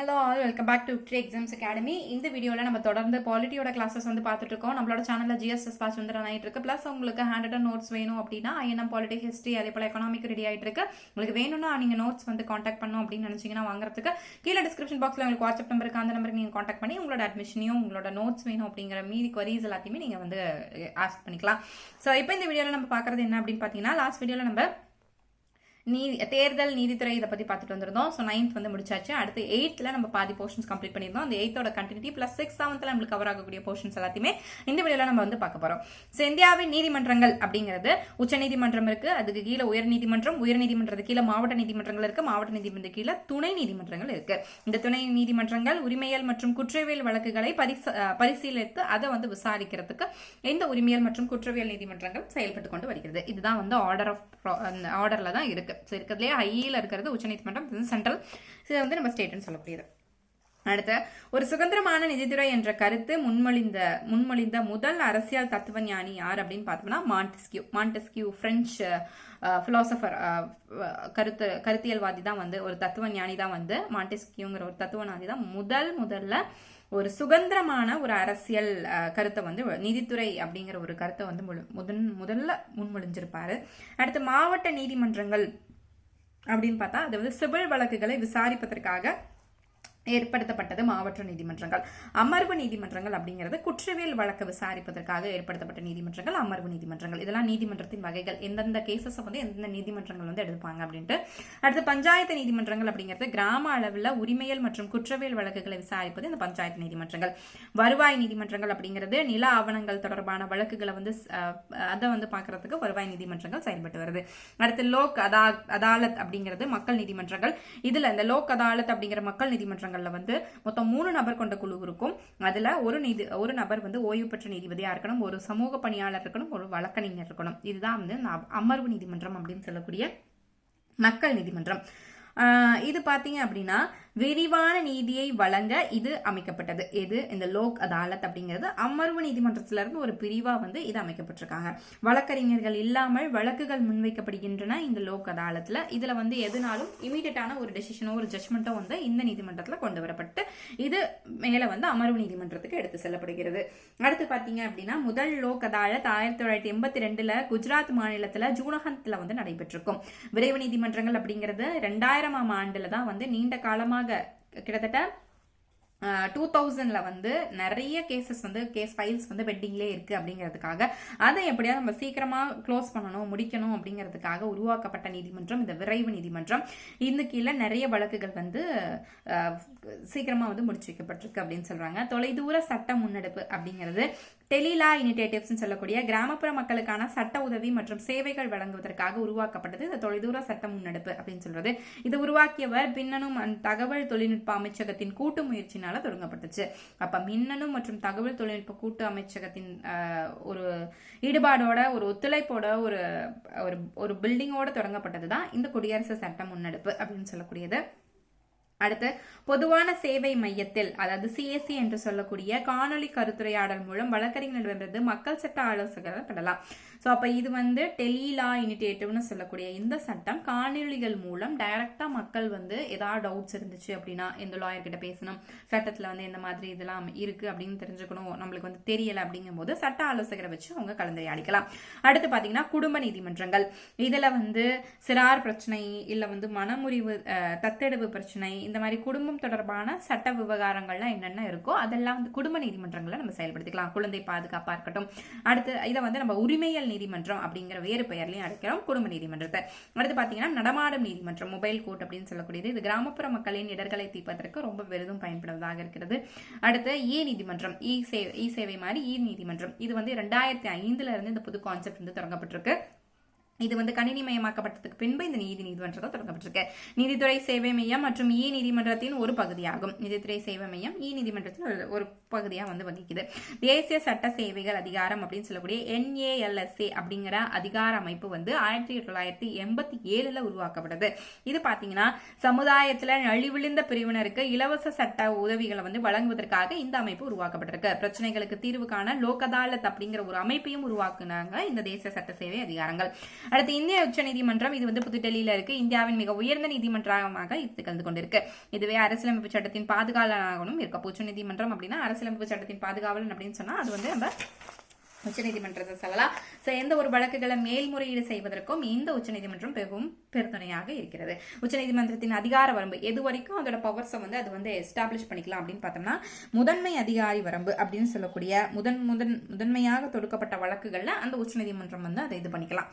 Hello all welcome back to tree exams academy இந்த வீடியோவில் நம்ம தொடர்ந்து பாலிட்டியோட கிளாஸஸ் வந்து பார்த்துட்டு இருக்கோம். நம்மளோட சேனலில் ஜிஎஸ்எஸ் பாஸ் வந்து ரன் ஆகிட்டு இருக்கு. ப்ளஸ் உங்களுக்கு ஹேண்டட் நோட்ஸ் வேணும் அப்படின்னா ஐஎன்எம் பாலிட்டி ஹிஸ்ட்ரி அதே போல் எக்கனாமிக் ரெடி ஆகிட்டு இருக்கு. உங்களுக்கு வேணும்னா நீங்கள் நோட்ஸ் வந்து காண்டாக்ட் பண்ணணும் அப்படின்னு நினச்சிங்கன்னா வாங்குறதுக்கு கீழே டிஸ்கிரிப்ஷன் பாக்ஸில் உங்களுக்கு வாட்ஸ்அப் நம்பருக்கு அந்த நம்பருக்கு நீங்கள் காண்டாக்ட் பண்ணி உங்களோட அட்மிஷனையும் உங்களோட நோட்ஸ் வேணும் அப்படிங்கிற மீதி கொரீஸ் எல்லாத்தையுமே நீங்கள் வந்து eh, ஆஸ்க் பண்ணிக்கலாம். ஸோ இப்போ இந்த வீடியோவில் நம்ம பார்க்குறது என்ன அப்படின்னு பார்த்தீங்கன்னா லாஸ்ட் வீடியோவில் நம்ம நீதி தேர்தல் நீதித்துறை இதை பற்றி பார்த்துட்டு வந்திருந்தோம். ஸோ நைன்த் வந்து முடிச்சாச்சு. அடுத்து எயித்தில் நம்ம பாதி போர்ஷன்ஸ் கம்ப்ளீட் பண்ணியிருந்தோம். அந்த எயித்தோட கண்டினியூட்டி ப்ளஸ் சிக்ஸ் செவன்த்தில் நம்மளுக்கு கவர் ஆகக்கூடிய போர்ஷன்ஸ் எல்லாத்தையுமே இந்த வீடியோவில் நம்ம வந்து பார்க்க போகிறோம் ஸோ இந்தியாவின் நீதிமன்றங்கள் அப்படிங்கிறது உச்சநீதிமன்றம் இருக்குது அதுக்கு கீழே உயர் நீதிமன்றம் உயர் நீதிமன்றத்துக்கு கீழே மாவட்ட நீதிமன்றங்கள் இருக்குது மாவட்ட நீதிமன்றத்துக்கு கீழே துணை நீதிமன்றங்கள் இருக்குது இந்த துணை நீதிமன்றங்கள் உரிமையல் மற்றும் குற்றவியல் வழக்குகளை பரிச- பரிசீலித்து அதை வந்து விசாரிக்கிறதுக்கு இந்த உரிமையல் மற்றும் குற்றவியல் நீதிமன்றங்கள் செயல்பட்டு கொண்டு வருகிறது. இதுதான் வந்து ஆர்டர் ஆஃப் ஆர்டரில் தான் இருக்குது ஸோ இருக்கிறதுலே ஹையில் இருக்கிறது உச்சநீதிமன்றம் சென்ட்ரல் இதை வந்து நம்ம ஸ்டேட்னு சொல்லக்கூடியது அடுத்து ஒரு சுதந்திரமான நிதித்துறை என்ற கருத்து முன்மொழிந்த முன்மொழிந்த முதல் அரசியல் தத்துவ ஞானி யார் அப்படின்னு பார்த்தோம்னா Montesquieu. Montesquieu French philosopher uh, uh, கருத்து கருத்தியல்வாதி தான் வந்து ஒரு தத்துவ ஞானி தான் வந்து மாண்டெஸ்கியூங்கிற ஒரு தத்துவநாதி தான் முதல் முதல்ல ஒரு சுதந்திரமான ஒரு அரசியல் uh, கருத்தை வந்து நீதித்துறை அப்படிங்கிற ஒரு கருத்தை வந்து முதன் முதல்ல முன்மொழிஞ்சிருப்பாரு. அடுத்து மாவட்ட நீதிமன்றங்கள். அப்படின்னு பார்த்தா அது வந்து சிவில் வழக்குகளை விசாரிப்பதற்காக ஏற்படுத்தப்பட்டது மாவட்ட நீதிமன்றங்கள். அமர்வு நீதிமன்றங்கள் அப்படிங்கிறது குற்றவியல் வழக்கு விசாரிப்பதற்காக ஏற்படுத்தப்பட்ட நீதிமன்றங்கள் அமர்வு நீதிமன்றங்கள். இதெல்லாம் நீதிமன்றத்தின் வகைகள். எந்தெந்த கேசஸை வந்து எந்தெந்த நீதிமன்றங்கள் வந்து எடுப்பாங்க அப்படின்ட்டு. அடுத்து பஞ்சாயத்து நீதிமன்றங்கள் அப்படிங்கிறது கிராம அளவில் உரிமையல் மற்றும் குற்றவியல் வழக்குகளை விசாரிப்பது இந்த பஞ்சாயத்து நீதிமன்றங்கள். வருவாய் நீதிமன்றங்கள் அப்படிங்கிறது நில ஆவணங்கள் தொடர்பான வழக்குகளை வந்து அதை வந்து பார்க்கறதுக்கு வருவாய் நீதிமன்றங்கள் செயல்பட்டு வருது. அடுத்து லோக் அதா அதாலத் அப்படிங்கிறது மக்கள் நீதிமன்றங்கள். இதில் இந்த லோக் அதாலத் அப்படிங்கிற மக்கள் நீதிமன்றங்கள்ல வந்து மொத்தம் மூணு நபர் கொண்ட குழு இருக்கும். அதுல ஒரு நீதி ஒரு நபர் வந்து ஓய்வு பெற்ற நீதிபதியா இருக்கணும் ஒரு சமூக பணியாளர் இருக்கணும் ஒரு வழக்கறிஞர் இருக்கணும். இதுதான் வந்து அமர்வு நீதிமன்றம் அப்படின்னு சொல்லக்கூடிய மக்கள் நீதிமன்றம். ஆஹ் இது பார்த்தீங்க அப்படின்னா விரிவான நீதியை வழங்க இது அமைக்கப்பட்டது. எது? இந்த லோக் அதாலத் அப்படிங்கிறது அமர்வு நீதிமன்றத்திலிருந்து ஒரு பிரிவா வந்து இது அமைக்கப்பட்டிருக்காங்க. வழக்கறிஞர்கள் இல்லாமல் வழக்குகள் முன்வைக்கப்படுகின்றன இந்த லோக் அதாலத்தில். இதுல வந்து எதுனாலும் இமீடியட்டான ஒரு டெசிஷனோ ஒரு ஜட்மெண்ட்டோ வந்து இந்த நீதிமன்றத்தில் கொண்டு வரப்பட்டு இது மேலே வந்து அமர்வு நீதிமன்றத்துக்கு எடுத்து செல்லப்படுகிறது. அடுத்து பார்த்தீங்க அப்படின்னா முதல் லோக் அதாலத் ஆயிரத்தி தொள்ளாயிரத்தி எண்பத்தி ரெண்டுல குஜராத் மாநிலத்தில் ஜூனகத்தில் வந்து நடைபெற்றிருக்கும். விரைவு நீதிமன்றங்கள் அப்படிங்கிறது ரெண்டாயிரமாம் ஆண்டில் தான் வந்து நீண்ட காலமாக கிட்டத்தட்ட டூ தௌசண்டில் வந்து நிறைய கேசஸ் வந்து கேஸ் ஃபைல்ஸ் வந்து பெண்டிங்லேயே இருக்குது அப்படிங்கிறதுக்காக. அதை எப்படியாவது நம்ம சீக்கிரமாக க்ளோஸ் பண்ணணும் முடிக்கணும் அப்படிங்கிறதுக்காக உருவாக்கப்பட்ட நீதிமன்றம் இந்த விரைவு நீதிமன்றம். இந்த கீழே நிறைய வழக்குகள் வந்து சீக்கிரமாக வந்து முடிச்சு வைக்கப்பட்டிருக்கு அப்படின்னு சொல்கிறாங்க தொலைதூர சட்ட முன்னெடுப்பு அப்படிங்கிறது டெலிலா இனிடேட்டிவ்ஸ்னு சொல்லக்கூடிய கிராமப்புற மக்களுக்கான சட்ட உதவி மற்றும் சேவைகள் வழங்குவதற்காக உருவாக்கப்பட்டது. இந்த தொலைதூர சட்ட முன்னெடுப்பு அப்படின்னு சொல்றது. இது உருவாக்கியவர் மின்னணு தகவல் தொழில்நுட்ப அமைச்சகத்தின் கூட்டு முயற்சினால தொடங்கப்பட்டுச்சு. அப்ப மின்னணு மற்றும் தகவல் தொழில்நுட்ப கூட்டு அமைச்சகத்தின் ஒரு ஈடுபாடோட ஒரு ஒத்துழைப்போட ஒரு ஒரு ஒரு பில்டிங்கோட தொடங்கப்பட்டது தான் இந்த குடியரசு சட்ட முன்னெடுப்பு அப்படின்னு சொல்லக்கூடியது. அடுத்து பொதுவான சேவை மையத்தில் அதாவது சிஎஸ்சி என்று சொல்லக்கூடிய காணொளி கருத்துரையாடல் மூலம் வழக்கறிஞர்களிடமிருந்து மக்கள் சட்ட ஆலோசகர்கள் பெறலாம். ஸோ அப்போ இது வந்து டெலிலா இனிடேட்டிவ்னு சொல்லக்கூடிய இந்த சட்டம் காணொளிகள் மூலம் டைரக்டாக மக்கள் வந்து ஏதாவது டவுட்ஸ் இருந்துச்சு அப்படின்னா இந்த லாயர்கிட்ட பேசணும்? சட்டத்தில் வந்து இந்த மாதிரி இதெல்லாம் இருக்குது அப்படின்னு தெரிஞ்சுக்கணும். நம்மளுக்கு வந்து தெரியலை அப்படிங்கும்போது சட்ட ஆலோசகரை வச்சு அவங்க கலந்துரையாடிக்கலாம். அடுத்து பார்த்தீங்கன்னா குடும்ப நீதிமன்றங்கள். இதில் வந்து சிறார் பிரச்சனை இல்லை வந்து மனமுறிவு தத்தெடுப்பு பிரச்சனை இந்த மாதிரி குடும்பம் தொடர்பான சட்ட விவகாரங்கள்லாம் என்னென்ன இருக்கோ அதெல்லாம் வந்து குடும்ப நீதிமன்றங்களை நம்ம செயல்படுத்திக்கலாம். குழந்தை பாதுகாப்பாக இருக்கட்டும். அடுத்து இதை வந்து நம்ம உரிமையல் நீதிமன்றம் அப்படிங்கிற வேறு பெயர்லையும் அழைக்கிறோம். குடும்ப நீதிமன்றத்தை. அடுத்து பார்த்தீங்கன்னா நடமாடும் நீதிமன்றம் மொபைல் கோர்ட் அப்படின்னு சொல்லக்கூடியது. இது கிராமப்புற மக்களின் இடர்களை தீர்ப்பதற்கு ரொம்ப பெரிதும் பயன்படுவதாக இருக்கிறது. அடுத்து இ நீதிமன்றம் இ சேவை இ சேவை மாதிரி இ நீதிமன்றம் இது வந்து ரெண்டாயிரத்தி ஐந்துல இருந்து இந்த புது கான்செப்ட் வந்து தொடங்கப்பட்டிருக்கு. இது வந்து கணினிமயமாக்கப்பட்டதுக்கு பின்பு இந்த நீதி நீதிமன்றத்தில் தொடங்கப்பட்டிருக்கு. நீதித்துறை சேவை மையம் மற்றும் இ நீதிமன்றத்தின் ஒரு பகுதியாகும். நீதித்துறை சேவை மையம் இ நீதிமன்றத்தின் ஒரு- ஒரு பகுதியாக வந்து வகிக்குது. தேசிய சட்ட சேவைகள் அதிகாரம் அப்படின்னு சொல்லக்கூடிய என்ஏஎல்எஸ்ஏ அப்படிங்கிற அதிகார அமைப்பு வந்து ஆயிரத்தி தொள்ளாயிரத்தி எண்பத்தி ஏழுல உருவாக்கப்பட்டது. இது பாத்தீங்கன்னா சமுதாயத்துல நழிவிழுந்த பிரிவினருக்கு இலவச சட்ட உதவிகளை வந்து வழங்குவதற்காக இந்த அமைப்பு உருவாக்கப்பட்டிருக்கு. பிரச்சனைகளுக்கு தீர்வு காண லோக் அதாலத் அப்படிங்கிற ஒரு அமைப்பையும் உருவாக்குனாங்க இந்த தேசிய சட்ட சேவை அதிகாரங்கள். அடுத்து இந்திய உச்சநீதிமன்றம் இது வந்து புதுடெல்லியில இருக்கு. இந்தியாவின் மிக உயர்ந்த நீதிமன்றமாக இது கலந்து கொண்டிருக்கு. இதுவே அரசியலமைப்பு சட்டத்தின் பாதுகாவலனாகவும் இருக்க உச்ச உச்சநீதிமன்றம் அப்படின்னா அரசியலமைப்பு சட்டத்தின் பாதுகாவலன் அப்படின்னு சொன்னா அது வந்து நம்ம உச்சநீதிமன்றத்தை சொல்லலாம். ஸோ எந்த ஒரு வழக்குகளை மேல்முறையீடு செய்வதற்கும் இந்த உச்சநீதிமன்றம் பெரும் பெருத்துணையாக இருக்கிறது. உச்சநீதிமன்றத்தின் அதிகார வரம்பு எது வரைக்கும் அதோட பவர்ஸை வந்து அது வந்து எஸ்டாப்ளிஷ் பண்ணிக்கலாம் அப்படின்னு பார்த்தோம்னா முதன்மை அதிகாரி வரம்பு அப்படின்னு சொல்லக்கூடிய முதன் முதன் முதன்மையாக தொடுக்கப்பட்ட வழக்குகளில் அந்த உச்சநீதிமன்றம் வந்து அதை இது பண்ணிக்கலாம்.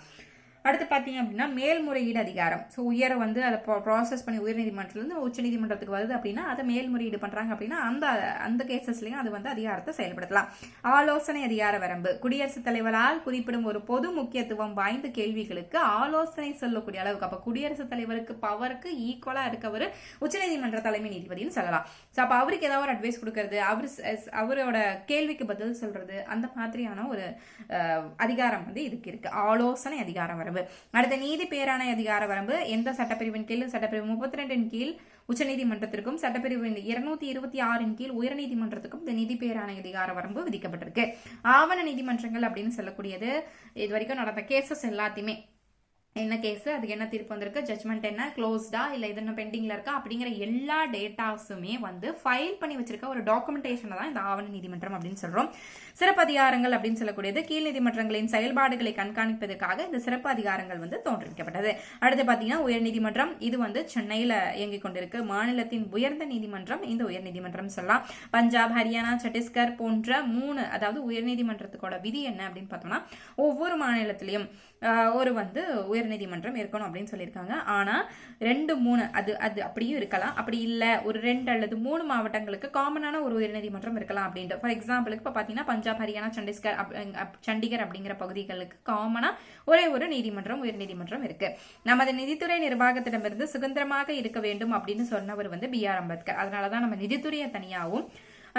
அடுத்து பார்த்தீங்க அப்படின்னா மேல்முறையீடு அதிகாரம். ஸோ உயர வந்து அதை ப்ராசஸ் பண்ணி உயர்நீதிமன்றத்துலேருந்து உச்சநீதிமன்றத்துக்கு வருது அப்படின்னா அதை மேல்முறையீடு பண்ணுறாங்க அப்படின்னா அந்த அந்த கேசஸ்லையும் அது வந்து அதிகாரத்தை செயல்படுத்தலாம். ஆலோசனை அதிகார வரம்பு. குடியரசுத் தலைவரால் குறிப்பிடும் ஒரு பொது முக்கியத்துவம் வாய்ந்த கேள்விகளுக்கு ஆலோசனை சொல்லக்கூடிய அளவுக்கு அப்போ குடியரசுத் தலைவருக்கு பவருக்கு ஈக்குவலாக இருக்கவர் உச்சநீதிமன்ற தலைமை நீதிபதினு சொல்லலாம். ஸோ அப்போ அவருக்கு ஏதாவது ஒரு அட்வைஸ் கொடுக்கறது அவர் அவரோட கேள்விக்கு பதில் சொல்றது அந்த மாதிரியான ஒரு அதிகாரம் வந்து இதுக்கு இருக்கு. ஆலோசனை அதிகாரம் வரம்பு. அடுத்த நீதி பேராணை அதிகார வரம்பு எந்த சட்டப்பிரிவின் கீழ்? சட்டப்பிரிவு முப்பத்தி ரெண்டின் கீழ் உச்சநீதிமன்றத்திற்கும் சட்டப்பிரிவு இருநூத்தி இருபத்தி ஆறின் கீழ் உயர்நீதிமன்றத்துக்கும் இந்த நிதி பேராணை அதிகார வரம்பு விதிக்கப்பட்டிருக்கு. ஆவண நீதிமன்றங்கள் அப்படின்னு சொல்லக்கூடியது இது வரைக்கும் நடந்த கேசஸ் எல்லாத்தையுமே. என்ன கேஸ் அதுக்கு என்ன தீர்ப்பு வந்திருக்கு? ஜட்மெண்ட் என்ன? க்ளோஸ்டா இல்லை இது என்ன பெண்டிங்ல இருக்கா? அப்படிங்கிற எல்லா டேட்டாஸுமே வந்து ஃபைல் பண்ணி வச்சிருக்க ஒரு டாக்குமெண்டேஷனை தான் இந்த ஆவண நீதிமன்றம் அப்படின்னு சொல்றோம். சிறப்பு அதிகாரங்கள் அப்படின்னு சொல்லக்கூடியது கீழ் நீதிமன்றங்களின் செயல்பாடுகளை கண்காணிப்பதற்காக இந்த சிறப்பு அதிகாரங்கள் வந்து தோற்றுவிக்கப்பட்டது அடுத்து பார்த்தீங்கன்னா உயர்நீதிமன்றம் இது வந்து சென்னையில் இயங்கிக் கொண்டிருக்கு. மாநிலத்தின் உயர்ந்த நீதிமன்றம் இந்த உயர்நீதிமன்றம் சொல்லலாம். பஞ்சாப் ஹரியானா சத்தீஸ்கர் போன்ற மூணு அதாவது உயர்நீதிமன்றத்துக்கோட விதி என்ன அப்படின்னு பார்த்தோம்னா ஒவ்வொரு மாநிலத்திலையும் ஒரு வந்து உயர் உயர்நீதிமன்றம் இருக்கணும் அப்படின்னு சொல்லியிருக்காங்க. ஆனால் ரெண்டு மூணு அது அது அப்படியும் இருக்கலாம். அப்படி இல்லை ஒரு ரெண்டு அல்லது மூணு மாவட்டங்களுக்கு காமனான ஒரு உயர்நீதிமன்றம் இருக்கலாம் அப்படின்ட்டு. ஃபார் எக்ஸாம்பிளுக்கு இப்போ பார்த்தீங்கன்னா பஞ்சாப் ஹரியானா சண்டிஸ்கர் சண்டிகர் அப்படிங்கிற பகுதிகளுக்கு காமனாக ஒரே ஒரு நீதிமன்றம் உயர்நீதிமன்றம் இருக்கு. நமது நிதித்துறை நிர்வாகத்திடமிருந்து சுதந்திரமாக இருக்க வேண்டும் அப்படின்னு சொன்னவர் வந்து பி ஆர் அம்பேத்கர். அதனால தான் நம்ம நிதித்துறையை தனியாகவும்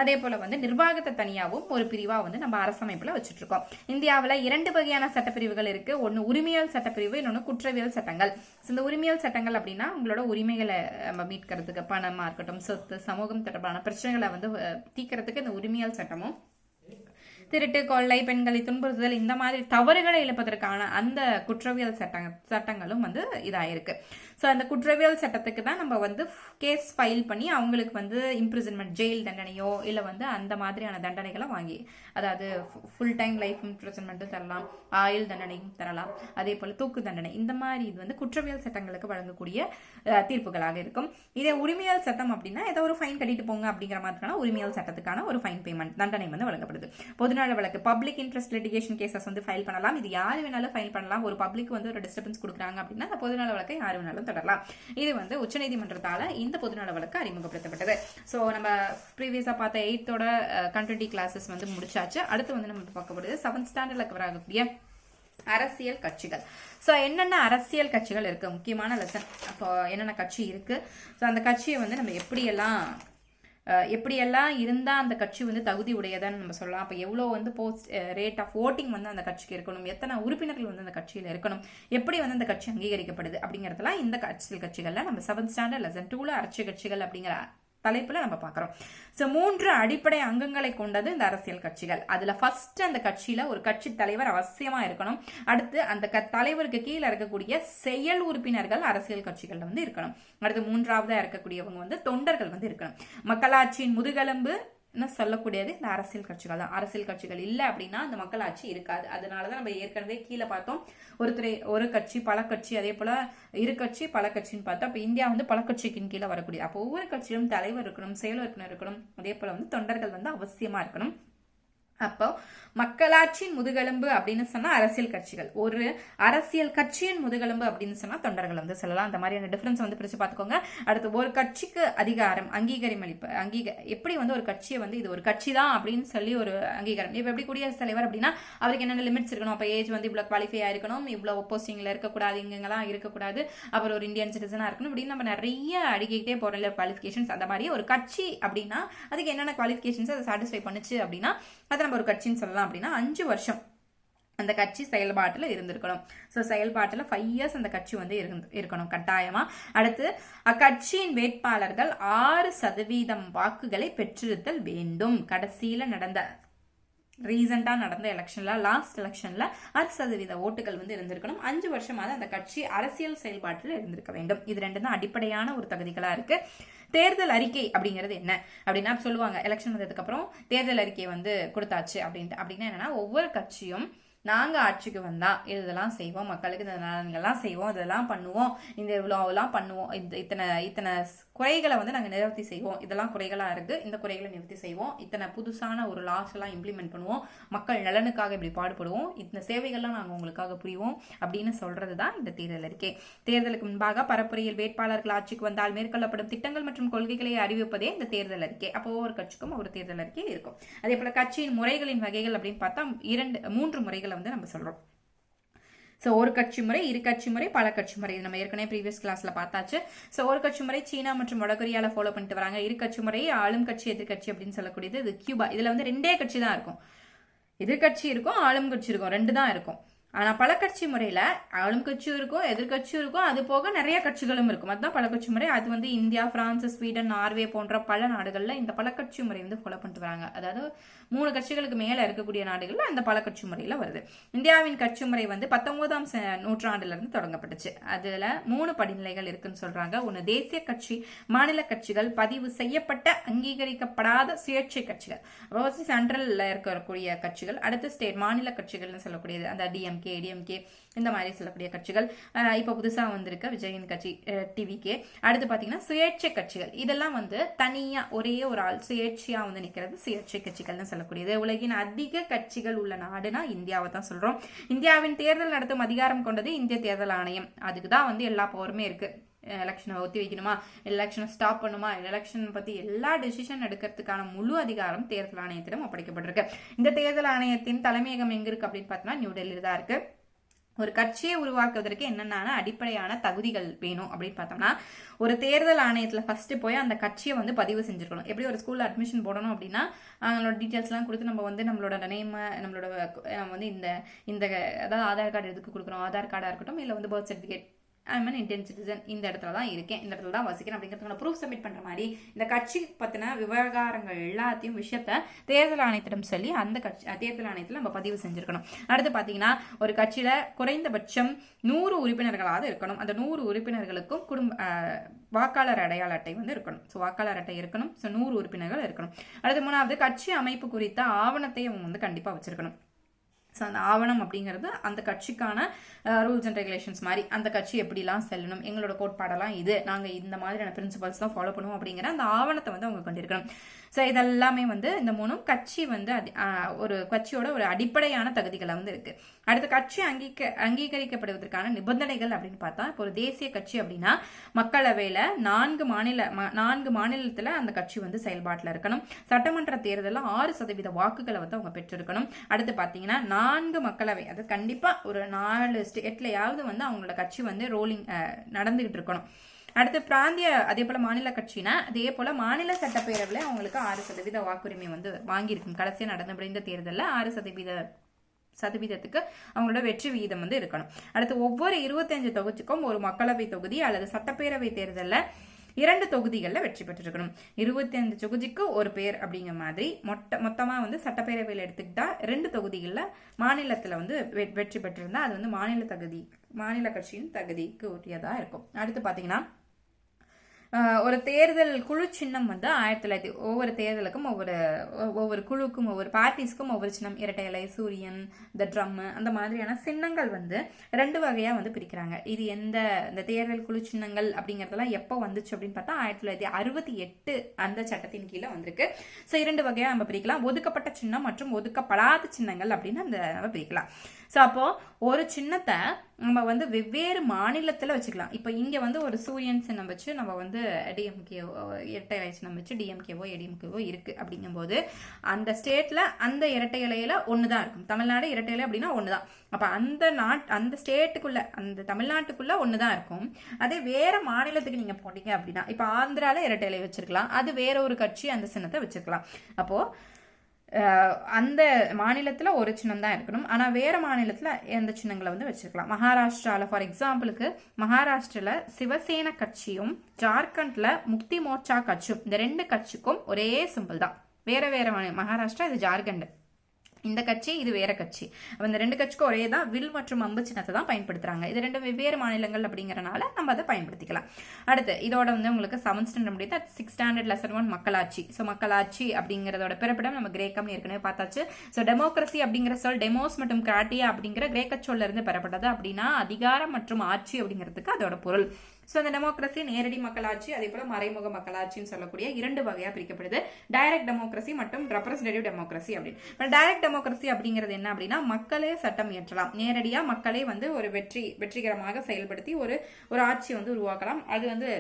அதே போல வந்து நிர்வாகத்தை தனியாகவும் ஒரு பிரிவா வந்து நம்ம அரசமைப்புல வச்சுட்டு இருக்கோம் இந்தியாவில் இரண்டு வகையான சட்டப்பிரிவுகள் இருக்கு. ஒன்று உரிமையல் சட்டப்பிரிவு இன்னொன்று குற்றவியல் சட்டங்கள். இந்த உரிமையல் சட்டங்கள் அப்படின்னா உங்களோட உரிமைகளை நம்ம மீட்கிறதுக்கு பணமா இருக்கட்டும் சொத்து சமூகம் தொடர்பான பிரச்சனைகளை வந்து தீக்கிறதுக்கு இந்த உரிமையல் சட்டமும் திருட்டு கொள்ளை பெண்களை துன்புறுத்துதல் இந்த மாதிரி தவறுகளை இழப்பதற்கான அந்த குற்றவியல் சட்ட சட்டங்களும் வந்து இதாயிருக்கு. ஸோ அந்த குற்றவியல் சட்டத்துக்கு தான் நம்ம வந்து கேஸ் ஃபைல் பண்ணி அவங்களுக்கு வந்து இம்ப்ரிசன்மெண்ட் ஜெயில் தண்டனையோ இல்லை வந்து அந்த மாதிரியான தண்டனைகளை வாங்கி அதாவது ஃபுல் டைம் லைஃப் இம்ப்ரிசன்மெண்ட்டும் தரலாம் ஆயுள் தண்டனையும் தரலாம் அதே போல் தூக்கு தண்டனை இந்த மாதிரி இது வந்து குற்றவியல் சட்டங்களுக்கு வழங்கக்கூடிய தீர்ப்புகளாக இருக்கும். இதே உரிமையல் சட்டம் அப்படின்னா ஏதோ ஒரு ஃபைன் கட்டிட்டு போங்க அப்படிங்கிற மாதிரியான உரிமையல் சட்டத்துக்கான ஒரு ஃபைன் பேமெண்ட் தண்டனை வந்து வழங்கப்படுது. பொதுநல வழக்கு. பப்ளிக் இன்ட்ரெஸ்ட் லிட்டிகேஷன் கேசஸ் வந்து ஃபைல் பண்ணலாம். இது யார் வேணாலும் ஃபைல் பண்ணலாம். ஒரு பப்ளிக் வந்து ஒரு டிஸ்டர்பன்ஸ் கொடுக்குறாங்க அப்படின்னா அந்த பொதுநல வழக்கை யார் வேணாலும் தொடரலாம். இது வந்து உச்சநீதிமன்றத்தால் இந்த பொதுநல வழக்கு அறிமுகப்படுத்தப்பட்டது. ஸோ நம்ம ப்ரீவியஸாக பார்த்த எயித்தோட கண்டினியூட்டி கிளாஸஸ் வந்து முடிச்சாச்சு. அடுத்து வந்து நம்ம பார்க்க போகிறது செவன்த் ஸ்டாண்டர்டில் கவர் ஆகக்கூடிய அரசியல் கட்சிகள். ஸோ என்னென்ன அரசியல் கட்சிகள் இருக்குது முக்கியமான லெசன் ஸோ என்னென்ன கட்சி இருக்குது ஸோ அந்த கட்சியை வந்து நம்ம எப்படியெல்லாம் எப்படியெல்லாம் இருந்தால் அந்த கட்சி வந்து தகுதி உடையதான்னு நம்ம சொல்லலாம். அப்போ எவ்வளோ வந்து போஸ்ட் ரேட் ஆஃப் ஓட்டிங் வந்து அந்த கட்சிக்கு இருக்கணும். எத்தனை உறுப்பினர்கள் வந்து அந்த கட்சியில் இருக்கணும். எப்படி வந்து அந்த கட்சி அங்கீகரிக்கப்படுது அப்படிங்கிறதுலாம் இந்த அரசியல் கட்சிகளில் நம்ம செவன்த் ஸ்டாண்டர்ட் லெசன் டூவில் அரசியல் கட்சிகள் அப்படிங்கிற தலைப்புல நம்ம பார்க்குறோம். ஸோ மூன்று அடிப்படை அங்கங்களை கொண்டது இந்த அரசியல் கட்சிகள். அதுல ஃபர்ஸ்ட் அந்த கட்சியில ஒரு கட்சி தலைவர் அவசியமா இருக்கணும். அடுத்து அந்த க தலைவருக்கு கீழே இருக்கக்கூடிய செயல் உறுப்பினர்கள் அரசியல் கட்சிகள்ல வந்து இருக்கணும். அடுத்து மூன்றாவதா இருக்கக்கூடியவங்க வந்து தொண்டர்கள் வந்து இருக்கணும். மக்களாட்சியின் முதுகெலும்பு சொல்லக்கூடியது? இந்த அரசியல் கட்சிகள் தான். அரசியல் கட்சிகள் இல்லை அப்படின்னா அந்த மக்களாட்சி இருக்காது. அதனாலதான் நம்ம ஏற்கனவே கீழே பார்த்தோம். ஒரு துறை ஒரு கட்சி பல கட்சி அதே போல இரு கட்சி பல கட்சின்னு பார்த்தோம். அப்போ இந்தியா வந்து பல கட்சிக்கின் கீழே வரக்கூடிய அப்போ ஒவ்வொரு கட்சியிலும் தலைவர் இருக்கணும் செயல் உறுப்பினர் இருக்கணும். அதே போல வந்து தொண்டர்கள் வந்து அவசியமா இருக்கணும். அப்போ மக்களாட்சியின் முதுகெலும்பு அப்படின்னு சொன்னா அரசியல் கட்சிகள். ஒரு அரசியல் கட்சியின் முதுகெலும்பு அப்படின்னு சொன்னா தொண்டர்கள் வந்து சொல்லலாம். அந்த மாதிரியான டிஃபரன்ஸ் வந்து பிரிச்சு பார்த்துக்கோங்க. அடுத்து ஒரு கட்சிக்கு அதிகாரம் அங்கீகாரம் அளிப்பு அங்கீக எப்படி வந்து ஒரு கட்சியை வந்து இது ஒரு கட்சி தான் அப்படின்னு சொல்லி ஒரு அங்கீகாரம். இப்போ எப்படி குடியரசுத் தலைவர் அப்படின்னா அவருக்கு என்னென்ன லிமிட்ஸ் இருக்கணும்? அப்போ ஏஜ் வந்து இவ்வளோ குவாலிஃபை ஆயிருக்கணும். இவ்வளோ ஒப்போசிங்ல இருக்கக்கூடாது இங்கெல்லாம் இருக்கக்கூடாது. அப்புறம் ஒரு இந்தியன் சிட்டிசனா இருக்கணும் அப்படின்னு நம்ம நிறைய அடிக்கிட்டே போறோம் இல்லை குவாலிஃபிகேஷன்ஸ் அந்த மாதிரி ஒரு கட்சி அப்படின்னா அதுக்கு என்னென்ன குவாலிஃபிகேஷன்ஸ் அதை சாட்டிஸ்ஃபை பண்ணுச்சு அப்படின்னா அதை நம்ம ஒரு கட்சின்னு சொல்லலாம் அப்படின்னா அஞ்சு வருஷம் அந்த கட்சி செயல்பாட்டில் இருந்திருக்கணும். ஸோ செயல்பாட்டில் ஃபைவ் இயர்ஸ் அந்த கட்சி வந்து இருந்து இருக்கணும். கட்டாயமாக அடுத்து அக்கட்சியின் வேட்பாளர்கள் ஆறு சதவீதம் வாக்குகளை பெற்றிருத்தல் வேண்டும். கடைசியில் நடந்த ரீசெண்டாக நடந்த எலெக்ஷனில் லாஸ்ட் எலெக்ஷனில் ஆறு சதவீத ஓட்டுகள் வந்து இருந்திருக்கணும். அஞ்சு வருஷமாவது அந்த கட்சி அரசியல் செயல்பாட்டில் இருந்திருக்க வேண்டும். இது ரெண்டு தான் அடிப்படையான ஒரு தகுதிகளாக இருக்கு. தேர்தல் அறிக்கை அப்படிங்கிறது என்ன? அப்படின்னா சொல்லுவாங்க எலெக்ஷன் வந்ததுக்கு அப்புறம் தேர்தல் அறிக்கையை வந்து கொடுத்தாச்சு அப்படின்ட்டு. அப்படின்னா என்னன்னா ஒவ்வொரு கட்சியும் நாங்கள் ஆட்சிக்கு வந்தா இதெல்லாம் செய்வோம் மக்களுக்கு இந்த நலன்கள்லாம் செய்வோம் இதெல்லாம் பண்ணுவோம் இந்த இவ்வளோலாம் பண்ணுவோம் இந்த இத்தனை இத்தனை குறைகளை வந்து நாங்கள் நிவர்த்தி செய்வோம். இதெல்லாம் குறைகளாக இருக்குது இந்த குறைகளை நிவர்த்தி செய்வோம். இத்தனை புதுசான ஒரு லாஸ் எல்லாம் இம்ப்ளிமெண்ட் பண்ணுவோம். மக்கள் நலனுக்காக இப்படி பாடுபடுவோம். இந்த சேவைகள்லாம் நாங்கள் உங்களுக்காக புரிவோம் அப்படின்னு சொல்கிறது தான் இந்த தேர்தல் அறிக்கை. தேர்தலுக்கு முன்பாக பரப்புரையில் வேட்பாளர்கள் ஆட்சிக்கு வந்தால் மேற்கொள்ளப்படும் திட்டங்கள் மற்றும் கொள்கைகளை அறிவிப்பதே இந்த தேர்தல் அறிக்கை. அப்போ ஒவ்வொரு கட்சிக்கும் ஒரு தேர்தல் அறிக்கை இருக்கும். அதே போல் கட்சியின் முறைகளின் வகைகள் அப்படின்னு பார்த்தா இரண்டு மூன்று முறைகளை வந்து நம்ம சொல்கிறோம் ஸோ ஒரு கட்சி முறை இரு கட்சி முறை பல கட்சி முறை. இது நம்ம ஏற்கனவே ப்ரீவியஸ் கிளாஸ்ல பார்த்தாச்சு. ஸோ ஒரு கட்சி முறை சீனா மற்றும் வடகொரியால ஃபாலோ பண்ணிட்டு வராங்க. இரு கட்சி முறை ஆளும் கட்சி எதிர்கட்சி அப்படின்னு சொல்லக்கூடியது இது கியூபா. இதுல வந்து ரெண்டே கட்சி தான் இருக்கும். எதிர்கட்சி இருக்கும் ஆளும் கட்சி இருக்கும். ரெண்டு தான் இருக்கும். ஆனா பல கட்சி முறையில ஆளும் கட்சியும் இருக்கும் எதிர்கட்சியும் இருக்கும் அது போக நிறைய கட்சிகளும் இருக்கும். அதுதான் பல கட்சி முறை. அது வந்து இந்தியா பிரான்ஸ் ஸ்வீடன் நார்வே போன்ற பல நாடுகள்ல இந்த பல கட்சி முறை வந்து ஃபாலோ பண்ணிட்டு வராங்க. அதாவது மூணு கட்சிகளுக்கு மேல இருக்கக்கூடிய நாடுகள்ல அந்த பல கட்சி முறையில வருது. இந்தியாவின் கட்சி முறை வந்து பத்தொன்பதாம் நூற்றாண்டுல இருந்து தொடங்கப்பட்டுச்சு. அதுல மூணு படிநிலைகள் இருக்குன்னு சொல்றாங்க. ஒன்னு தேசிய கட்சி மாநில கட்சிகள் பதிவு செய்யப்பட்ட அங்கீகரிக்கப்படாத சுயேட்சை கட்சிகள். அதாவது சென்ட்ரல்ல இருக்கக்கூடிய கட்சிகள் அடுத்து ஸ்டேட் மாநில கட்சிகள்னு சொல்லக்கூடியது அந்த டிஎம்கே ஏடிஎம்கே இந்த மாதிரி சொல்லக்கூடிய கட்சிகள். இப்போ புதுசாக வந்திருக்க விஜயின் கட்சி டிவிகே அடுத்து பார்த்தீங்கன்னா சுயேட்சை கட்சிகள். இதெல்லாம் வந்து தனியாக ஒரே ஒரு ஆள் சுயேட்சையாக வந்து நிற்கிறது சுயேட்சை கட்சிகள்னு சொல்லக்கூடியது. உலகின் அதிக கட்சிகள் உள்ள நாடுனா இந்தியாவை தான் சொல்கிறோம் இந்தியாவின் தேர்தல் நடத்தும் அதிகாரம் கொண்டது இந்திய தேர்தல் ஆணையம். அதுக்கு தான் வந்து எல்லா பவருமே இருக்குது எலெக்ஷனை ஒத்தி வைக்கணுமா? எலெக்ஷனை ஸ்டாப் பண்ணுமா? எலெக்ஷன் பத்தி எல்லா டிசிஷன் எடுக்கிறதுக்கான முழு அதிகாரம் தேர்தல் ஆணையத்திடம் ஒப்படைக்கப்பட்டிருக்கு. இந்த தேர்தல் ஆணையத்தின் தலைமையகம் எங்க இருக்கு அப்படின்னு பார்த்தோம்னா நியூ தான் இருக்கு. ஒரு கட்சியை உருவாக்குவதற்கு என்னென்ன அடிப்படையான தகுதிகள் வேணும் அப்படின்னு பார்த்தோம்னா ஒரு தேர்தல் ஆணையத்தில் ஃபர்ஸ்ட் போய் அந்த கட்சியை வந்து பதிவு செஞ்சுருக்கணும். எப்படி ஒரு ஸ்கூலில் அட்மிஷன் போடணும் அப்படின்னா அவங்களோட டீட்டெயில்ஸ்லாம் கொடுத்து நம்ம வந்து நம்மளோட நேமை நம்மளோட நம்ம வந்து இந்த இந்த அதாவது ஆதார் கார்டு எதுக்கு கொடுக்குறோம் ஆதார் கார்டாக இருக்கட்டும் இல்லை வந்து birth certificate I mean Indian citizen இந்த இடத்துல தான் இருக்கேன். இந்த இடத்துல தான் வசிக்கிறேன் அப்படிங்கிறதுக்கான ப்ரூஃப் சப்மிட் பண்ணுற மாதிரி இந்த கட்சி பற்றின விவகாரங்கள் எல்லாத்தையும் விஷயத்த தேர்தல் ஆணையத்திடம் சொல்லி அந்த கட்சி தேர்தல் ஆணையத்தில் நம்ம பதிவு செஞ்சுருக்கணும். அடுத்து பார்த்தீங்கன்னா ஒரு கட்சியில் குறைந்தபட்சம் நூறு உறுப்பினர்களாவது இருக்கணும். அந்த நூறு உறுப்பினர்களுக்கும் குடும்ப வாக்காளர் அடையாள அட்டை வந்து இருக்கணும். ஸோ வாக்காளர் அட்டை இருக்கணும். ஸோ நூறு உறுப்பினர்கள் இருக்கணும். அடுத்து மூணாவது கட்சி அமைப்பு குறித்த ஆவணத்தை அவங்க வந்து கண்டிப்பாக வச்சிருக்கணும். ஸோ அந்த ஆவணம் அப்படிங்கிறது அந்த கட்சிக்கான ரூல்ஸ் அண்ட் ரெகுலேஷன்ஸ் மாதிரி அந்த கட்சி எப்படிலாம் செல்லணும் எங்களோட கோட்பாடெல்லாம் இது நாங்கள் இந்த மாதிரியான பிரின்சிபல்ஸ் தான் ஃபாலோ பண்ணுவோம் அப்படிங்கிற அந்த ஆவணத்தை வந்து அவங்க கொண்டிருக்கணும். ஸோ இதெல்லாமே வந்து இந்த மூணும் கட்சி வந்து ஒரு கட்சியோட ஒரு அடிப்படையான தகுதிகளை வந்து இருக்கு. அடுத்த கட்சி அங்கீக அங்கீகரிக்கப்படுவதற்கான நிபந்தனைகள் அப்படின்னு பார்த்தா இப்போ ஒரு தேசிய கட்சி அப்படின்னா மக்களவையில் நான்கு மாநில நான்கு மாநிலத்தில் அந்த கட்சி வந்து செயல்பாட்டில் இருக்கணும். சட்டமன்ற தேர்தலில் ஆறு சதவீத வாக்குகளை வந்து அவங்க பெற்றிருக்கணும். அடுத்து பார்த்தீங்கன்னா நான்கு மக்களவை அது கண்டிப்பாக ஒரு நாலு ஸ்டேட்லையாவது வந்து அவங்களோட கட்சி வந்து ரோலிங் நடந்துகிட்டு இருக்கணும். அடுத்து பிராந்திய அதே போல மாநில கட்சினா அதே போல மாநில சட்டப்பேரவையில் அவங்களுக்கு ஆறு சதவீத வாக்குரிமை வந்து வாங்கியிருக்கும். கடைசியாக நடந்த முடிந்த தேர்தலில் ஆறு சதவீத சதவீதத்துக்கு அவங்களோட வெற்றி விகிதம் வந்து இருக்கணும். அடுத்து ஒவ்வொரு இருபத்தஞ்சு தொகுதிக்கும் ஒரு மக்களவை தொகுதி அல்லது சட்டப்பேரவை தேர்தலில் இரண்டு தொகுதிகளில் வெற்றி பெற்றிருக்கணும். இருபத்தி அஞ்சு தொகுதிக்கு ஒரு பேர் அப்படிங்கிற மாதிரி மொட்ட மொத்தமாக வந்து சட்டப்பேரவையில் எடுத்துக்கிட்டா ரெண்டு தொகுதிகளில் மாநிலத்தில் வந்து வெற்றி பெற்றிருந்தா அது வந்து மாநில தகுதி மாநில கட்சியின் தகுதிக்கு உரியதாக இருக்கும். அடுத்து பார்த்தீங்கன்னா ஒரு தேர்தல் குழு சின்னம் வந்து ஆயிரத்தி தொள்ளாயிரத்தி ஒவ்வொரு தேர்தலுக்கும் ஒவ்வொரு ஒவ்வொரு குழுக்கும் ஒவ்வொரு பார்ட்டிஸ்க்கும் ஒவ்வொரு சின்னம். இரட்டை இலை சூரியன் இந்த ட்ரம்மு அந்த மாதிரியான சின்னங்கள் வந்து ரெண்டு வகையாக வந்து பிரிக்கிறாங்க. இது எந்த இந்த தேர்தல் குழு சின்னங்கள் அப்படிங்கிறதெல்லாம் எப்போ வந்துச்சு அப்படின்னு பார்த்தா ஆயிரத்தி தொள்ளாயிரத்தி அறுபத்தி எட்டு அந்த சட்டத்தின் கீழே வந்திருக்கு. ஸோ இரண்டு வகையாக நம்ம பிரிக்கலாம். ஒதுக்கப்பட்ட சின்னம் மற்றும் ஒதுக்கப்படாத சின்னங்கள் அப்படின்னு அந்த நம்ம பிரிக்கலாம். ஸோ அப்போது ஒரு சின்னத்தை நம்ம வந்து வெவ்வேறு மாநிலத்தில் வச்சுக்கலாம். இப்போ இங்கே வந்து ஒரு சூரியன் சின்னம் வச்சு நம்ம வந்து டிஎம்கேவோ இரட்டை இலை சின்னம் வச்சு டிஎம்கேவோ ஏடிஎம்கேவோ இருக்குது அப்படிங்கும்போது அந்த ஸ்டேட்டில் அந்த இரட்டை இலையில் ஒன்று தான் இருக்கும். தமிழ்நாடு இரட்டை இலை அப்படின்னா ஒன்று தான் அப்போ அந்த நாட் அந்த ஸ்டேட்டுக்குள்ளே அந்த தமிழ்நாட்டுக்குள்ளே ஒன்று தான் இருக்கும். அதே வேறு மாநிலத்துக்கு நீங்கள் போட்டீங்க அப்படின்னா இப்போ ஆந்திராவில் இரட்டை இலை வச்சுருக்கலாம். அது வேற ஒரு கட்சி அந்த சின்னத்தை வச்சுருக்கலாம். அப்போது அந்த மாநிலத்தில் ஒரு சின்னம் தான் இருக்கணும். ஆனால் வேறு மாநிலத்தில் எந்த சின்னங்களை வந்து வச்சுருக்கலாம். மகாராஷ்டிராவில் ஃபார் எக்ஸாம்பிளுக்கு மகாராஷ்டிராவில் சிவசேன கட்சியும் ஜார்க்கண்டில் முக்தி மோர்ச்சா கட்சியும் இந்த ரெண்டு கட்சிக்கும் ஒரே சிம்பிள் தான். வேறு வேறு மாநிலம் மகாராஷ்டிரா இது ஜார்க்கண்ட். இந்த கட்சி இது வேற கட்சி. அந்த இந்த ரெண்டு கட்சிக்கும் ஒரே தான் வில் மற்றும் அம்பு சின்னத்தை தான் பயன்படுத்துறாங்க. இது ரெண்டு வெவ்வேறு மாநிலங்கள் அப்படிங்கறனால நம்ம அதை பயன்படுத்திக்கலாம். அடுத்து இதோட வந்து உங்களுக்கு செவன்த் ஸ்டாண்டர்ட் முடியுது. சிக்ஸ் ஸ்டாண்டர்ட் லெசன் ஒன் மக்களாட்சி. ஸோ மக்களாட்சி அப்படிங்கிறதோட பிறப்பிடம் நம்ம கிரேக்கம் ஏற்கனவே பார்த்தாச்சு. ஸோ டெமோக்ரஸி அப்படிங்கிற சொல் டெமோஸ் மற்றும் கிராட்டியா அப்படிங்கிற கிரேக்க சொல்ல இருந்து பெறப்பட்டது அப்படின்னா அதிகாரம் மற்றும் ஆட்சி அப்படிங்கிறதுக்கு அதோட பொருள். ஸோ அந்த டெமோக்ரஸி நேரடி மக்களாட்சி அதே போல மறைமுக மக்களாட்சின்னு சொல்லக்கூடிய இரண்டு வகையாக பிரிக்கப்படுது. டைரக்ட் டெமோக்ரஸி மற்றும் ரெப்ரஸன்டேட்டிவ் டெமோக்ரஸி அப்படின்னு. டைரக்ட் டெமோக்ரஸி அப்படிங்கிறது என்ன அப்படின்னா மக்களே சட்டம் இயற்றலாம். நேரடியாக மக்களே வந்து ஒரு வெற்றி வெற்றிகரமாக செயல்படுத்தி ஒரு ஒரு ஆட்சியை வந்து உருவாக்கலாம். அது வந்து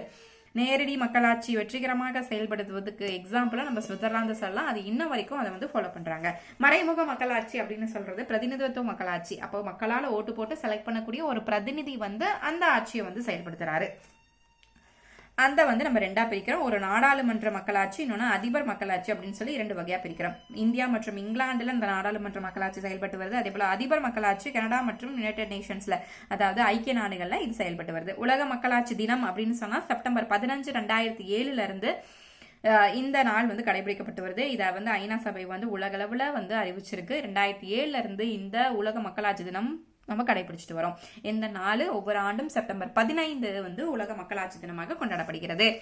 நேரடி மக்களாட்சி வெற்றிகரமாக செயல்படுத்துவதற்கு எக்ஸாம்பிளாக நம்ம சுவிட்சர்லாந்து சொல்லலாம். அது இன்ன வரைக்கும் அதை வந்து ஃபாலோ பண்றாங்க. மறைமுக மக்களாட்சி அப்படின்னு சொல்றது பிரதிநிதித்துவ மக்களாட்சி. அப்போ மக்களால் ஓட்டு போட்டு செலக்ட் பண்ணக்கூடிய ஒரு பிரதிநிதி வந்து அந்த ஆட்சியை வந்து செயல்படுத்துறாரு. அந்த வந்து நம்ம ரெண்டா பிரிக்கிறோம். ஒரு நாடாளுமன்ற மக்களாட்சி இன்னொன்று அதிபர் மக்களாட்சி அப்படின்னு சொல்லி இரண்டு வகையா பிரிக்கிறோம். இந்தியா மற்றும் இங்கிலாந்துல இந்த நாடாளுமன்ற மக்களாட்சி செயல்பட்டு வருது. அதே போல அதிபர் மக்களாட்சி கனடா மற்றும் யுனைடெட் நேஷன்ஸ்ல அதாவது ஐக்கிய நாடுகள்ல இது செயல்பட்டு வருது. உலக மக்களாட்சி தினம் அப்படின்னு சொன்னா செப்டம்பர் பதினஞ்சு ரெண்டாயிரத்தி ஏழுல இருந்து இந்த நாள் வந்து கடைபிடிக்கப்பட்டு வருது. இதை வந்து ஐநா சபை வந்து உலகளவுல வந்து அறிவிச்சிருக்கு. ரெண்டாயிரத்தி ஏழுல இருந்து இந்த உலக மக்களாட்சி தினம் நம்ம கடைபிடிச்சிட்டு வரோம். இந்த நாள் ஒவ்வொரு ஆண்டும் செப்டம்பர் பதினைந்து வந்து உலக மக்களாட்சி தினமாக கொண்டாடப்படுகிறது.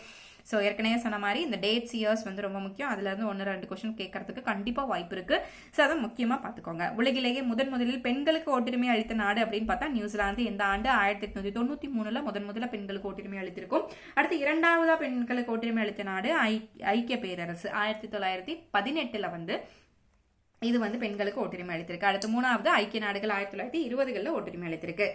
ஸோ ஏற்கனவே சொன்ன மாதிரி இந்த டேட்ஸ் இயர்ஸ் வந்து ரொம்ப முக்கியம். அதுல இருந்து ஒன்று ரெண்டு கொஸ்டின் கேட்கறதுக்கு கண்டிப்பாக வாய்ப்பு இருக்கு. ஸோ அதை முக்கியமாக பார்த்துக்கோங்க. உலகிலேயே முதன் முதலில் பெண்களுக்கு ஓட்டுரிமை அளித்த நாடு அப்படின்னு பார்த்தா நியூசிலாந்து. இந்த ஆண்டு ஆயிரத்தி எட்நூத்தி தொண்ணூத்தி மூணுல முதன் முதல்ல பெண்களுக்கு ஓட்டுரிமை அளித்திருக்கும். அடுத்து இரண்டாவதா பெண்களுக்கு ஓட்டுரிமை அளித்த நாடு ஐ- ஐக்கிய பேரரசு. ஆயிரத்தி தொள்ளாயிரத்தி பதினெட்டுல வந்து இது வந்து பெண்களுக்கு ஓட்டுரிமை அளித்திருக்கு. அடுத்து மூணாவது ஐக்கிய நாடுகள் ஆயிரத்தி தொள்ளாயிரத்தி இருபதுகளில் ஓட்டுரிமை அளித்திருக்கு.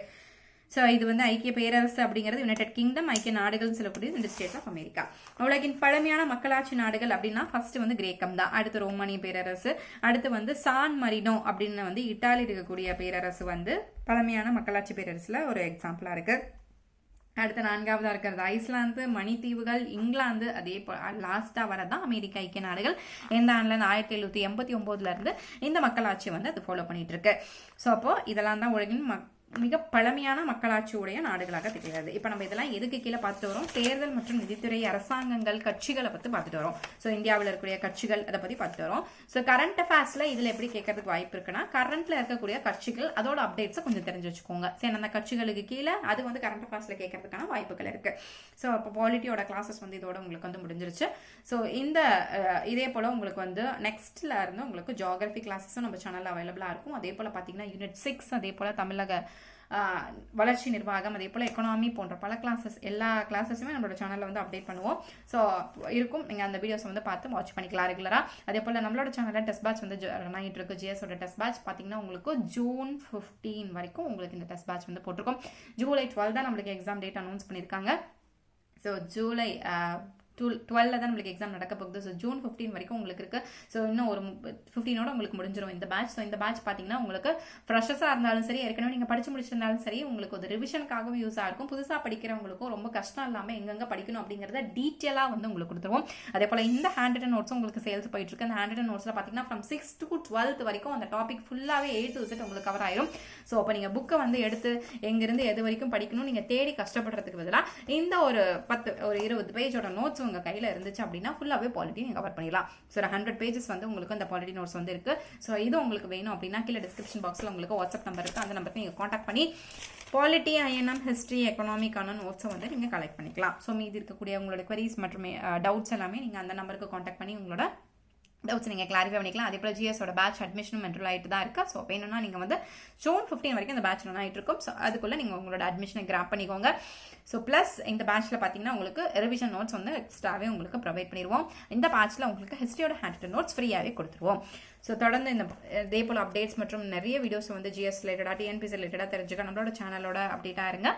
ஸோ இது வந்து ஐக்கிய பேரரசு அப்படிங்கிறது யுனைடெட் கிங்டம் ஐக்கிய நாடுகள்னு சொல்லக்கூடிய இந்த ஸ்டேட் ஆஃப் அமெரிக்கா உலகின் பழமையான மக்களாட்சி நாடுகள் அப்படின்னா ஃபர்ஸ்ட் வந்து கிரேக்கம் தான். அடுத்து ரோமானிய பேரரசு அடுத்து வந்து சான் மரினோ அப்படின்னு வந்து இட்டாலி இருக்கக்கூடிய பேரரசு வந்து பழமையான மக்களாட்சி பேரரசுல ஒரு எக்ஸாம்பிளா இருக்கு. அடுத்த நான்காவதாக இருக்கிறது. ஐஸ்லாந்து மணித்தீவுகள் இங்கிலாந்து அதே போ லாஸ்ட்டாக வரதான் அமெரிக்க ஐக்கிய நாடுகள். எந்த ஆண்டுல ஆயிரத்தி எழுநூற்றி எண்பத்தி ஒம்போதுலேருந்து இந்த மக்களாட்சி வந்து அது ஃபாலோ பண்ணிகிட்டு இருக்கு. ஸோ அப்போது இதெல்லாம் தான் உலகின் மக் மிக பழமையான மக்களாட்சி உடைய நாடுகளாக திகழ்கிறது. இப்போ நம்ம இதெல்லாம் எதுக்கு கீழே பார்த்துட்டு வரோம்? தேர்தல் மற்றும் நிதித்துறை அரசாங்கங்கள் கட்சிகளை பற்றி பார்த்துட்டு வரோம். ஸோ இந்தியாவில் இருக்கக்கூடிய கட்சிகள் அதை பற்றி பார்த்துட்டு வரோம். ஸோ கரண்ட் அஃபேர்ஸில் இதில் எப்படி கேட்கறதுக்கு வாய்ப்பு இருக்குன்னா கரண்ட்ல இருக்கக்கூடிய கட்சிகள் அதோட அப்டேட்ஸை கொஞ்சம் தெரிஞ்சு வச்சுக்கோங்க. சரி அந்த கட்சிகளுக்கு கீழே அது வந்து கரண்ட் அஃபேர்ஸில் கேட்கறதுக்கான வாய்ப்புகள் இருக்கு. ஸோ அப்போ பாலிட்டியோட கிளாஸஸ் வந்து இதோட உங்களுக்கு வந்து முடிஞ்சிருச்சு. ஸோ இந்த இதே போல உங்களுக்கு வந்து நெக்ஸ்ட்ல இருந்து உங்களுக்கு ஜியாகிரபி கிளாஸஸும் நம்ம சேனல் அவைலபிளாக இருக்கும். அதே போல பார்த்தீங்கன்னா யூனிட் சிக்ஸ் அதே போல தமிழக வளர்ச்சி நிர்வாகம் அதே போல் எக்கனாமி போன்ற பல கிளாஸஸ் எல்லா கிளாஸஸுமே நம்மளோட சேனலில் வந்து அப்டேட் பண்ணுவோம். ஸோ இருக்கும். நீங்கள் அந்த வீடியோஸ் வந்து பார்த்து வாட்ச் பண்ணிக்கலாம் ரெகுலராக அதே போல் நம்மளோட சேனலில் டெஸ்ட் பேட்ச் வந்து ரன் ஆகிட்டு இருக்கு. ஜிஎஸோட டெஸ்ட் பேட்ச் பார்த்தீங்கன்னா உங்களுக்கு ஜூன் ஃபிஃப்டீன் வரைக்கும் உங்களுக்கு இந்த டெஸ்ட் பேட்ச் வந்து போட்டிருக்கோம். ஜூலை டுவெல் தான் நம்மளுக்கு எக்ஸாம் டேட் அனௌன்ஸ் பண்ணியிருக்காங்க ஸோ ஜூலை டூ டுவெல்ல தான் நம்மளுக்கு எக்ஸாம் நடக்க போகுது. ஸோ ஜூன் ஃபிஃப்டீன் வரைக்கும் உங்களுக்கு இருக்கு. ஸோ இன்னும் ஒரு ஃபிஃப்டீனோட உங்களுக்கு முடிஞ்சிடும் இந்த பேட்ச் ஸோ இந்த பேட்ச் பார்த்தீங்கன்னா உங்களுக்கு ஃப்ரெஷஸாக இருந்தாலும் சரி ஏற்கனவே நீங்கள் படிச்சு முடிச்சிருந்தாலும் சரி உங்களுக்கு ஒரு ரிவிஷனுக்காகவும் யூஸாக இருக்கும். புதுசாக படிக்கிறவங்களுக்கும் ரொம்ப கஷ்டம் இல்லாமல் எங்கெங்கே படிக்கணும் அப்படிங்கிறத டீட்டெயிலாக வந்து உங்களுக்கு கொடுத்துருவோம். அதே போல் இந்த ஹேண்ட் ரிட்டன் நோட்ஸும் உங்களுக்கு சேல்ஸ் போயிட்டு இருக்கு. அந்த ஹேண்ட் ரிட்டன் நோட்ஸில் பார்த்தீங்கன்னா ஃப்ரம் சிக்ஸ் டு டுவெல்த் வரைக்கும் அந்த டாபிக் ஃபுல்லாகவே எயிட் டு செட் உங்களுக்கு கவர் ஆயிரும். ஸோ அப்போ நீங்கள் புக்கை வந்து எடுத்து எங்கேருந்து எது வரைக்கும் படிக்கணும் நீங்கள் தேடி கஷ்டப்படுறதுக்கு பதிலாக இந்த ஒரு பத்து ஒரு இருபது பேஜோட நோட்ஸ் உங்கள் கையில் இருந்துச்சு அப்படின்னா ஃபுல்லாகவே பாலிட்டி நீங்கள் கவர் பண்ணிடலாம். ஸோ ஒரு ஹண்ட்ரட் பேஜஸ் வந்து உங்களுக்கு அந்த பாலிட்டி நோட்ஸ் வந்து இருக்கு. ஸோ இது உங்களுக்கு வேணும் அப்படின்னா கீழே டிஸ்கிரிப்ஷன் பாக்ஸில் உங்களுக்கு வாட்ஸ்அப் நம்பர் இருக்குது அந்த நம்பருக்கு நீங்கள் காண்டாக்ட் பண்ணி பாலிட்டி ஐஎன்எம் ஹிஸ்ட்ரி எக்கனாமிக்கான நோட்ஸை வந்து நீங்கள் கலெக்ட் பண்ணிக்கலாம். ஸோ மீதி இருக்கக்கூடிய உங்களோட குவரிஸ் மற்றும் டவுட்ஸ் எல்லாமே நீங்கள் அந்த நம்பருக்கு காண்டாக்ட் பண்ணி உங்களோட டவுட்ஸ் நீங்கள் கிளாரிஃபை பண்ணிக்கலாம். அதே போல் ஜிஎஸோட பேட்ச் அட்மிஷனும் மெட்ரல் ஆகிட்டு தான் இருக்குது ஸோ வேணும்னா நீங்கள் வந்து ஜூன் ஃபிஃப்டீன் வரைக்கும் இந்த பேட்ச் ரன் ஆகிட்டு இருக்கும் ஸோ அதுக்குள்ளே நீங்கள் உங்களோட அட்மிஷனை கிராப் பண்ணிக்கோங்க. ஸோ ப்ளஸ் இந்த பேட்ச்சில் பார்த்தீங்கன்னா உங்களுக்கு ரிவிஷன் நோட்ஸ் வந்து எக்ஸ்ட்ராவே உங்களுக்கு ப்ரொவைட் பண்ணிடுவோம் இந்த பேட்ச்சில் உங்களுக்கு ஹிஸ்ட்ரியோட ஹேண்ட் நோட்ஸ் ஃப்ரீயாகவே கொடுத்துருவோம். ஸோ தொடர்ந்து இந்த இதே போல் அப்டேட்ஸ் மற்றும் நிறைய வீடியோஸ் வந்து ஜிஎஸ் ரிலேட்டடாக டிஎன்பிசி ரிலேட்டடாக தெரிஞ்சுக்க நம்மளோட சேனலோட அப்டேட்டாக இருங்க.